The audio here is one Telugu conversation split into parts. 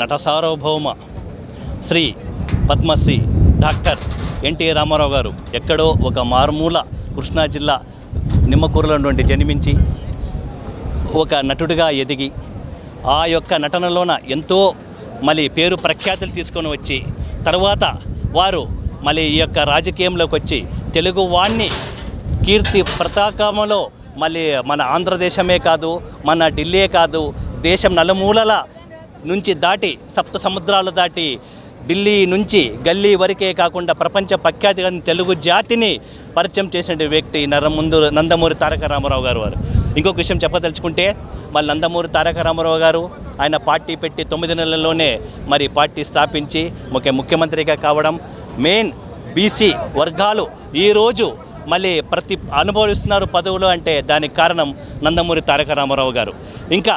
నట సార్వభౌమ Shri Padmashri doctor N T Ramarao గారు ఎక్కడో ఒక మారుమూల కృష్ణా జిల్లా నిమ్మకూరులో నుండి జన్మించి ఒక నటుడిగా ఎదిగి ఆ యొక్క నటనలోన ఎంతో మళ్ళీ పేరు ప్రఖ్యాతులు తీసుకొని వచ్చి తర్వాత వారు మళ్ళీ ఈ యొక్క రాజకీయంలోకి వచ్చి తెలుగు వాణ్ణి కీర్తి ప్రతాకములో మళ్ళీ మన ఆంధ్రదేశమే కాదు మన ఢిల్లీ కాదు దేశం నలుమూలల నుంచి దాటి సప్త సముద్రాలు దాటి ఢిల్లీ నుంచి గల్లీ వరకే కాకుండా ప్రపంచ ప్రఖ్యాతి తెలుగు జాతిని పరిచయం చేసిన వ్యక్తి నరముందు నందమూరి తారక రామారావు గారు వారు. ఇంకొక విషయం చెప్పదలుచుకుంటే మళ్ళీ నందమూరి తారక రామారావు గారు ఆయన పార్టీ పెట్టి తొమ్మిది నెలల్లోనే మరి పార్టీ స్థాపించి ముఖ్య ముఖ్యమంత్రిగా కావడం మెయిన్ బీసీ వర్గాలు ఈరోజు మళ్ళీ ప్రతి అనుభవిస్తున్నారు పదవులు అంటే దానికి కారణం నందమూరి తారక రామారావు గారు. ఇంకా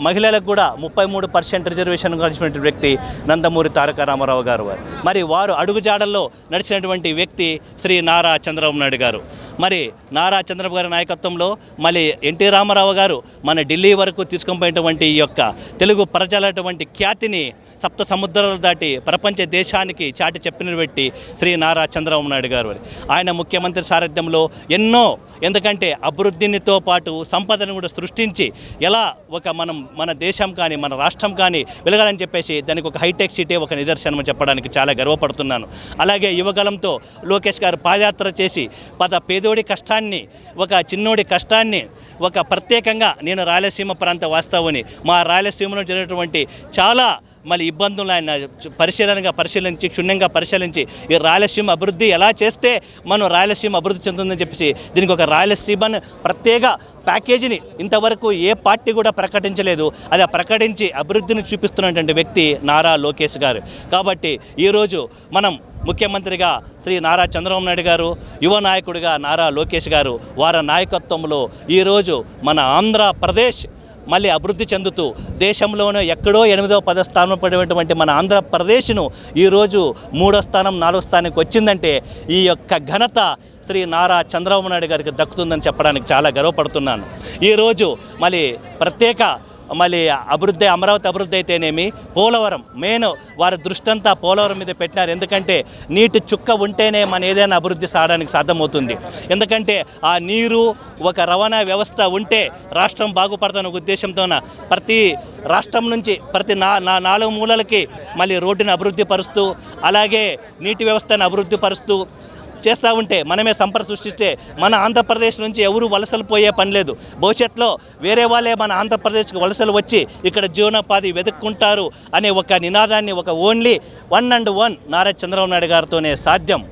మహిళలకు కూడా ముప్పై మూడు పర్సెంట్ రిజర్వేషన్ కలిసినటువంటి వ్యక్తి నందమూరి తారక రామారావు గారు వారు. మరి వారు అడుగుజాడల్లో నడిచినటువంటి వ్యక్తి శ్రీ నారా చంద్రబాబు నాయుడు గారు. మరి నారా చంద్రబాబు గారి నాయకత్వంలో మళ్ళీ ఎన్టీ రామారావు గారు మన ఢిల్లీ వరకు తీసుకుపోయినటువంటి ఈ యొక్క తెలుగు ప్రజలటువంటి ఖ్యాతిని సప్త సముద్రాలు దాటి ప్రపంచ దేశానికి చాటి చెప్పిన వ్యక్తి శ్రీ నారా చంద్రబాబు నాయుడు గారు ఆయన ముఖ్యమంత్రి సారథ్యంలో ఎన్నో ఎందుకంటే అభివృద్ధినితో పాటు సంపదను కూడా సృష్టించి ఎలా ఒక మనం మన దేశం కానీ మన రాష్ట్రం కానీ వెలగాలని చెప్పేసి దానికి ఒక హైటెక్ సిటీ ఒక నిదర్శనం చెప్పడానికి చాలా గర్వపడుతున్నాను. అలాగే యువగలంతో లోకేష్ గారు పాదయాత్ర చేసి పద పేదోడి కష్టాన్ని ఒక చిన్నోడి కష్టాన్ని ఒక ప్రత్యేకంగా నేను రాయలసీమ ప్రాంత వాస్తవుని మా రాయలసీమలో జరిగినటువంటి చాలా మళ్ళీ ఇబ్బందులు ఆయన పరిశీలనగా పరిశీలించి క్షుణ్ణంగా పరిశీలించి ఈ రాయలసీమ అభివృద్ధి ఎలా చేస్తే మనం రాయలసీమ అభివృద్ధి చెందుతుందని చెప్పేసి దీనికి ఒక రాయలసీమను ప్రత్యేక ప్యాకేజీని ఇంతవరకు ఏ పార్టీ కూడా ప్రకటించలేదు. అది ప్రకటించి అభివృద్ధిని చూపిస్తున్నటువంటి వ్యక్తి నారా లోకేష్ గారు. కాబట్టి ఈరోజు మనం ముఖ్యమంత్రిగా శ్రీ నారా చంద్రబాబు నాయుడు గారు యువ నాయకుడిగా నారా లోకేష్ గారు వారి నాయకత్వంలో ఈరోజు మన ఆంధ్రప్రదేశ్ మళ్ళీ అభివృద్ధి చెందుతూ దేశంలోనే ఎక్కడో ఎనిమిదవ పదో స్థానం పడినటువంటి మన ఆంధ్రప్రదేశ్ను ఈరోజు మూడో స్థానం నాలుగో స్థానానికి వచ్చిందంటే ఈ యొక్క ఘనత శ్రీ నారా చంద్రబాబు నాయుడు గారికి దక్కుతుందని చెప్పడానికి చాలా గర్వపడుతున్నాను. ఈరోజు మళ్ళీ ప్రత్యేక మళ్ళీ అభివృద్ధి అమరావతి అభివృద్ధి అయితేనేమి? పోలవరం. మెయిన్ వారి దృష్టి అంతా పోలవరం మీద పెట్టినారు. ఎందుకంటే నీటి చుక్క ఉంటేనే మన ఏదైనా అభివృద్ధి సాగడానికి సాధ్యమవుతుంది. ఎందుకంటే ఆ నీరు ఒక రవాణా వ్యవస్థ ఉంటే రాష్ట్రం బాగుపడతాన ఉద్దేశంతోన ప్రతి రాష్ట్రం నుంచి ప్రతి నా నా నాలుగు మూలలకి మళ్ళీ రోడ్డుని అభివృద్ధి పరుస్తూ అలాగే నీటి వ్యవస్థను అభివృద్ధి పరుస్తూ చేస్తూ ఉంటే మనమే సంపద సృష్టిస్తే మన ఆంధ్రప్రదేశ్ నుంచి ఎవరు వలసలు పోయే పని లేదు. భవిష్యత్తులో వేరే వాళ్ళే మన ఆంధ్రప్రదేశ్కి వలసలు వచ్చి ఇక్కడ జీవనోపాధి వెతుక్కుంటారు అనే ఒక నినాదాన్ని ఒక only one and one Nara Chandrababu Naidu గారితోనే సాధ్యం.